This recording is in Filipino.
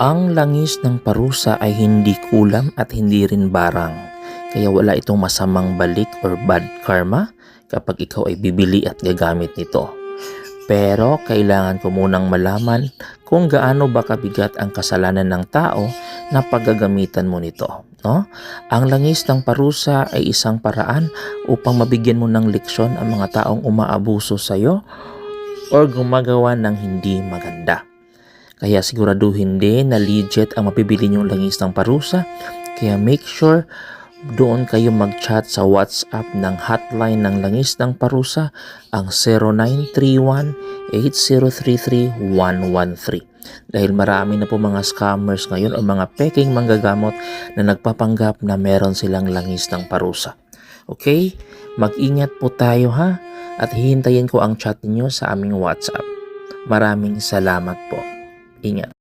Ang langis ng parusa ay hindi kulam at hindi rin barang. Kaya wala itong masamang balik or bad karma kapag ikaw ay bibili at gagamit nito. Pero kailangan ko munang malaman kung gaano ba kabigat ang kasalanan ng tao na paggagamitan mo nito. No? Ang langis ng parusa ay isang paraan upang mabigyan mo ng leksyon ang mga taong umaabuso sa iyo or gumagawa ng hindi maganda. Kaya siguraduhin din na legit ang mapibili niyong langis ng parusa. Kaya make sure doon kayo mag-chat sa WhatsApp ng hotline ng langis ng parusa ang 0931-8033-113 dahil marami na po mga scammers ngayon o mga peking manggagamot na nagpapanggap na meron silang langis ng parusa. Okay? Mag-ingat po tayo ha at hihintayin ko ang chat niyo sa aming WhatsApp. Maraming salamat po. и нет.